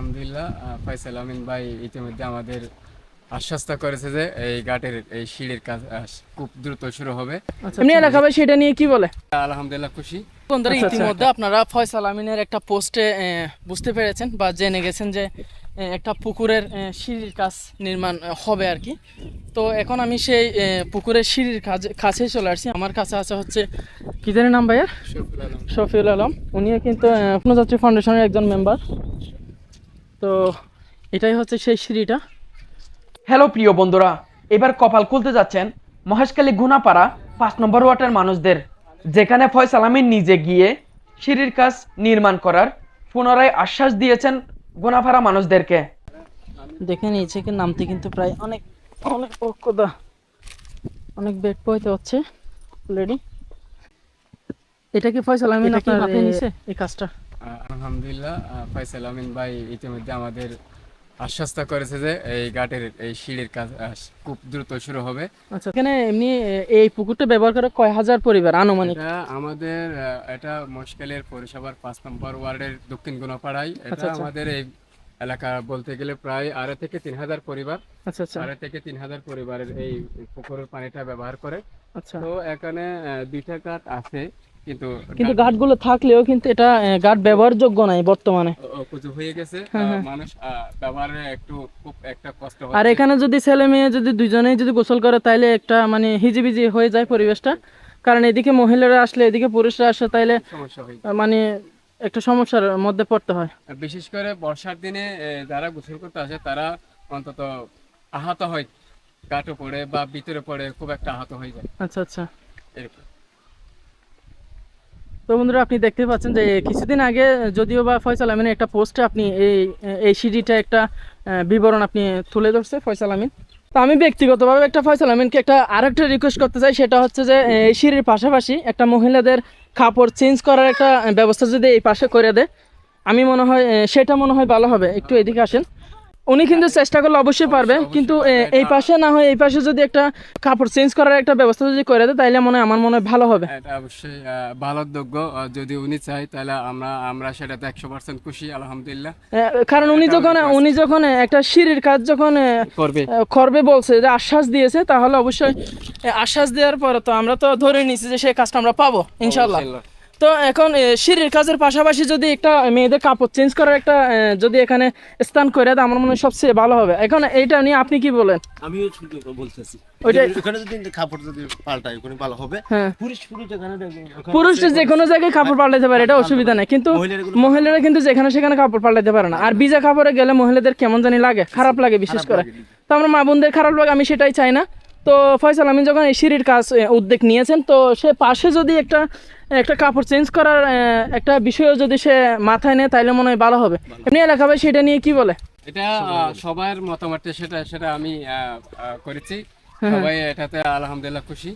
আলহামদুলিল্লাহ ফয়সাল আমিন ভাই ইতিমধ্যে আমাদের আশ্বস্ত করেছে যে এই ঘাটের এই সিঁড়ির কাজ খুব দ্রুত শুরু হবে। এমনি এলাকা ভাই সেটা নিয়ে কি বলে? আলহামদুলিল্লাহ খুশি। বন্ধুরা আচ্ছা, আচ্ছা। ইতিমধ্যে আপনারা ফয়সাল আমিনের একটা পোস্টে বুঝতে পেরেছেন বা জেনে গেছেন যে একটা পুকুরের সিঁড়ির কাজ নির্মাণ হবে আর কি। তো এখন আমি সেই পুকুরের সিঁড়ির কাজ কাছে চলে আসছি। আমার কাছে আছে হচ্ছে কি জানি নাম ভাইয়া শফিউল আলম। শফিউল উনিও কিন্তু ফাউন্ডেশনের একজন মেম্বার তো এটাই হচ্ছে সেই সিঁড়িটা। হ্যালো প্রিয় বন্ধুরা এবার কপাল খুলতে যাচ্ছেন মহেশখালী গুনাপাড়া পাঁচ নম্বর ওয়ার্ডের মানুষদের যেখানে ফয়সাল আমিন নিজে গিয়ে সিঁড়ির কাজ নির্মাণ করার পুনরায় আশ্বাস দিয়েছেন গুনাপাড়া মানুষদেরকে। দেখে নিয়েছে কি নামতে কিন্তু প্রায় অনেক অনেক ও কোদা অনেক বেড পইতে হচ্ছে অলরেডি এটা কি ফয়সাল আমিন আপনার নিছে? এই কাজটা? আলহামদুলিল্লাহ আহ, ফয়সাল আমিন ভাই ইতিমধ্যে আমাদের আশ্বস্ত করেছে যে এই ঘাটের এই সিঁড়ির কাজ খুব দ্রুত শুরু হবে। আচ্ছা এখানে এমনি এই পুকুরটা ব্যবহার করে কয় হাজার পরিবার আনুমানিক? আমাদের এটা মশকালের পৌরসভার পাঁচ নম্বর ওয়ার্ডের দক্ষিণ গুণাপাড়ায়। এটা আচ্ছা, আচ্ছা। আমাদের এই এলাকা বলতে গেলে প্রায় আড়াই থেকে তিন হাজার পরিবার। আচ্ছা আচ্ছা। আড়াই থেকে তিন হাজার পরিবারের এই পুকুরের পানিটা ব্যবহার করে। আচ্ছা। তো এখানে দুইটা কাঠ আছে। কিন্তু কিন্তু ঘাটগুলো থাকলেও কিন্তু এটা ঘাট ব্যবহারযোগ্য নাই বর্তমানে। হয়ে গেছে। হ্যাঁ, হ্যাঁ। মানুষ ব্যবহারে একটু খুব একটা কষ্ট আর এখানে যদি ছেলে মেয়ে যদি দুজনেই যদি গোসল করে তাইলে একটা মানে হিজিবিজি হয়ে যায় পরিবেশটা। কারণ এদিকে মহিলারা আসলে এদিকে পুরুষরা আসলে তাইলে মানে একটা সমস্যার মধ্যে পড়তে হয়। বিশেষ করে বর্ষার দিনে যারা গোসল করতে আসে তারা অন্তত আহত হয়। কাটো পড়ে বা ভিতরে পড়ে খুব একটা আহত হয়ে যায়। আচ্ছা আচ্ছা। এরকম। তো বন্ধুরা, আপনি দেখতে পাচ্ছেন যে কিছুদিন আগে যদিও বা ফয়সাল আমিনের একটা পোস্টে আপনি এই এই সিডিটা একটা বিবরণ আপনি তুলে ধরছে ফয়সাল আমিন। তো আমি ব্যক্তিগতভাবে একটা ফয়সাল আমিনকে একটা আরেকটা রিকোয়েস্ট করতে চাই, সেটা হচ্ছে যে এই সিঁড়ির পাশাপাশি একটা মহিলাদের কাপড় চেঞ্জ করার একটা ব্যবস্থা যদি এই পাশে করে দেয়, আমি মনে হয় সেটা মনে হয় ভালো হবে। একটু এদিকে আসেন। উনি কিন্তু চেষ্টা করলে অবশ্যই পারবে। কিন্তু এই পাশে না হয় এই পাশে যদি একটা কাপড় চেঞ্জ করার একটা ব্যবস্থা যদি করে দেয় তাইলে মনে হয় আমার মনে হয় ভালো হবে। এটা অবশ্যই ভালো যোগ্য যদি উনি চাই তাহলে আমরা আমরা সেটাতে একশো পার্সেন্ট খুশি আলহামদুলিল্লাহ। কারণ উনি যখন উনি যখন একটা সিঁড়ির কাজ যখন করবে। করবে বলছে যে আশ্বাস দিয়েছে তাহলে অবশ্যই আশ্বাস দেওয়ার পরে তো আমরা তো ধরে নিয়েছি যে সেই কাজটা আমরা পাবো ইনশাল্লাহ তো এখন সিঁড়ির কাজের পাশাপাশি যদি একটা মেয়েদের কাপড় চেঞ্জ করার একটা যদি এখানে স্থান করে দেয় আমার মনে হয় সবচেয়ে ভালো হবে। এখন এইটা নিয়ে আপনি কি বলেন? আমিও বলতেছি। হ্যাঁ। যে কোনো জায়গায় কাপড় পাল্টাতে পারে এটা অসুবিধা নেই। কিন্তু মহিলারা কিন্তু যেখানে সেখানে কাপড় পাল্টাতে পারে না। আর ভিজা কাপড়ে গেলে মহিলাদের কেমন জানি লাগে খারাপ লাগে বিশেষ করে। তো আমরা মা বোনদের খারাপ লাগে আমি সেটাই চাই না। তো ফয়সাল আমি যখন এই সিঁড়ির কাজ উদ্যোগ নিয়েছেন তো সে পাশে যদি একটা একটা কাপড় চেঞ্জ করার একটা বিষয়ও যদি সে মাথায় নেয় তাহলে মনে হয় ভালো হবে। এমনি এলাকা ভাই সেটা নিয়ে কি বলে? এটা সবার মতামত সেটা সেটা আমি আহ, আহ, করেছি। সবাই এটাতে আলহামদুলিল্লাহ খুশি।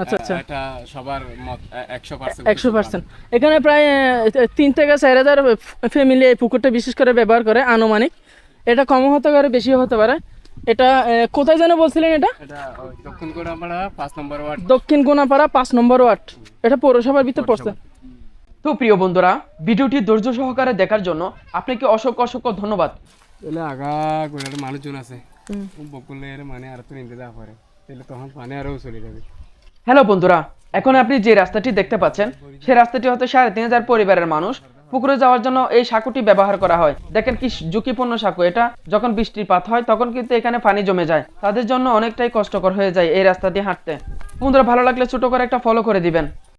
আচ্ছা আচ্ছা। এটা সবার মত একশো পার্সেন্ট একশো পার্সেন্ট। এখানে প্রায় তিন থেকে চার হাজার ফ্যামিলি এই পুকুরটা বিশেষ করে ব্যবহার করে আনুমানিক। এটা কমও হতে পারে বেশিও হতে পারে। এটা কোথায় যেন বলছিলেন এটা? এটা দক্ষিণ গোড়াপাড়া পাঁচ নম্বর ওয়ার্ড। দক্ষিণ কোনাপাড়া পাঁচ নম্বর ওয়ার্ড। এটা পৌরসভার ভিতর পড়ছে। তো প্রিয় বন্ধুরা ভিডিওটি ধৈর্য সহকারে দেখার জন্য আপনাকে অসংখ্য অসংখ্য ধন্যবাদ। তাহলে আগা গোড়ার মানুষজন আছে। বকুলের মানে আর তো নিতে যা পারে তাহলে তখন পানি আরও চলে যাবে। হ্যালো বন্ধুরা এখন আপনি যে রাস্তাটি দেখতে পাচ্ছেন সেই রাস্তাটি হয়তো সাড়ে তিন হাজার পরিবারের মানুষ। পুকুরে যাওয়ার জন্য এই সাঁকুটি ব্যবহার করা হয়। দেখেন কি ঝুঁকিপূর্ণ সাঁকু এটা। যখন বৃষ্টিপাত হয়, তখন কিন্তু এখানে পানি জমে যায়। তাদের জন্য অনেকটাই কষ্টকর হয়ে যায় এই রাস্তা দিয়ে হাঁটতে। বন্ধুরা, ভালো লাগলে ছোট করে একটা ফলো করে দিবেন।